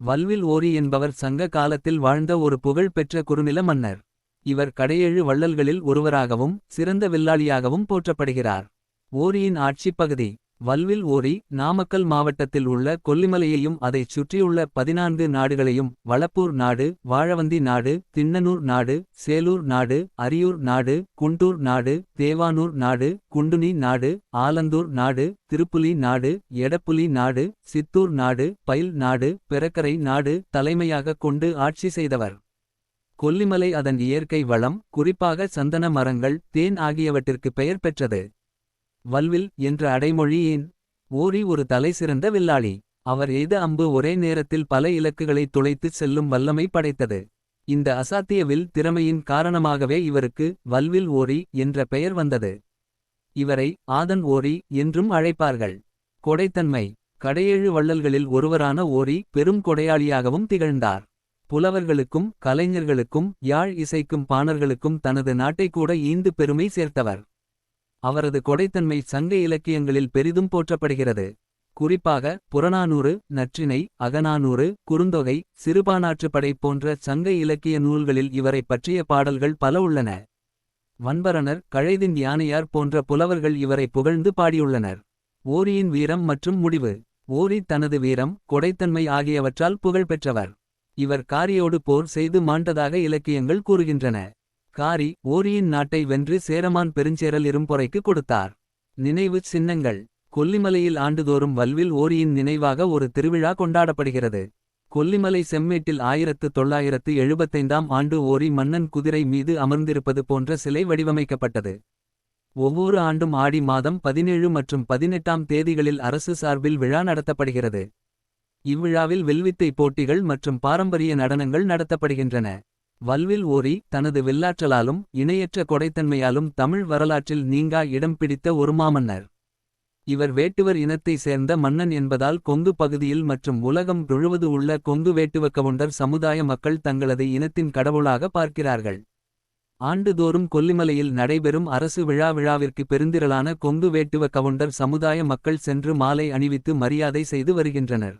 வல்வில் ஓரி என்பவர் சங்க காலத்தில் வாழ்ந்த ஒரு புகழ்பெற்ற குறுநில மன்னர். இவர் கடையேழு வள்ளல்களில் ஒருவராகவும் சிறந்த வில்லாளியாகவும் போற்றப்படுகிறார். ஓரியின் ஆட்சிப் பகுதி வல்வில் ஓரி நாமக்கல் மாவட்டத்தில் உள்ள கொல்லிமலையையும் அதைச் சுற்றியுள்ள பதினான்கு நாடுகளையும் வளப்பூர் நாடு வாழவந்தி நாடு திண்ணனூர் நாடு சேலூர் நாடு அரியூர் நாடு குண்டூர் நாடு தேவானூர் நாடு குண்டுனி நாடு ஆலந்தூர் நாடு திருப்புலி நாடு எடப்புலி நாடு சித்தூர் நாடு பயில் நாடு பிறக்கரை நாடு தலைமையாகக் கொண்டு ஆட்சி செய்தவர். கொல்லிமலை அதன் இயற்கை வளம் குறிப்பாக சந்தன மரங்கள் தேன் ஆகியவற்றிற்கு பெயர் பெற்றது. வல்வில் என்ற அடைமொழி ஏன் ஓரி ஒரு தலைசிறந்த வில்லாளி. அவர் எய்த அம்பு ஒரே நேரத்தில் பல இலக்குகளை துளைத்துச் செல்லும் வல்லமை படைத்தது. இந்த அசாத்திய வில் திறமையின் காரணமாகவே இவருக்கு வல்வில் ஓரி என்ற பெயர் வந்தது. இவரை ஆதன் ஓரி என்றும் அழைப்பார்கள். கொடைத்தன்மை கடையேழு வள்ளல்களில் ஒருவரான ஓரி பெரும் கொடையாளியாகவும் திகழ்ந்தார். புலவர்களுக்கும் கலைஞர்களுக்கும் யாழ் இசைக்கும் பாணர்களுக்கும் தனது நாட்டை கூட ஈந்து பெருமை சேர்த்தவர். அவரது கொடைத்தன்மை சங்க இலக்கியங்களில் பெரிதும் போற்றப்படுகிறது. குறிப்பாக புறநானூறு நற்றினை அகநானூறு குறுந்தொகை சிறுபானாற்றுப்படை போன்ற சங்க இலக்கிய நூல்களில் இவரைப் பற்றிய பாடல்கள் பல உள்ளன. வன்பரணர் கழைதின் யானையார் போன்ற புலவர்கள் இவரை புகழ்ந்து பாடியுள்ளனர். ஓரியின் வீரம் மற்றும் முடிவு ஓரி தனது வீரம் கொடைத்தன்மை ஆகியவற்றால் புகழ்பெற்றவர் இவர் காரியோடு போர் செய்து மாண்டதாக இலக்கியங்கள் கூறுகின்றன. காரி ஓரியின் நாட்டை வென்று சேரமான் பெருஞ்சேரல் இரும்பொறைக்கு கொடுத்தார். நினைவு சின்னங்கள் கொல்லிமலையில் ஆண்டுதோறும் வல்வில் ஓரியின் நினைவாக ஒரு திருவிழா கொண்டாடப்படுகிறது. கொல்லிமலை செம்மேட்டில் ஆயிரத்து தொள்ளாயிரத்து எழுபத்தைந்தாம் ஆண்டு ஓரி மன்னன் குதிரை மீது அமர்ந்திருப்பது போன்ற சிலை வடிவமைக்கப்பட்டது. ஒவ்வொரு ஆண்டும் ஆடி மாதம் பதினேழு மற்றும் பதினெட்டாம் தேதிகளில் அரசு சார்பில் விழா நடத்தப்படுகிறது. இவ்விழாவில் வில்வித்தை போட்டிகள் மற்றும் பாரம்பரிய நடனங்கள் நடத்தப்படுகின்றன. வல்வில் ஓரி தனது வில்லாற்றலாலும் இணையற்ற கொடைத்தன்மையாலும் தமிழ் வரலாற்றில் நீங்கா இடம் பிடித்த ஒரு மாமன்னர். இவர் வேட்டுவர் இனத்தை சேர்ந்த மன்னன் என்பதால் கொங்கு பகுதியில் மற்றும் உலகம் முழுவது உள்ள கொங்கு வேட்டுவக்கவுண்டர் சமுதாய மக்கள் தங்களது இனத்தின் கடவுளாக பார்க்கிறார்கள். ஆண்டுதோறும் கொல்லிமலையில் நடைபெறும் அரசு விழா விழாவிற்கு பெருந்திரளான கொங்கு வேட்டுவ கவுண்டர் சமுதாய மக்கள் சென்று மாலை அணிவித்து மரியாதை செய்து வருகின்றனர்.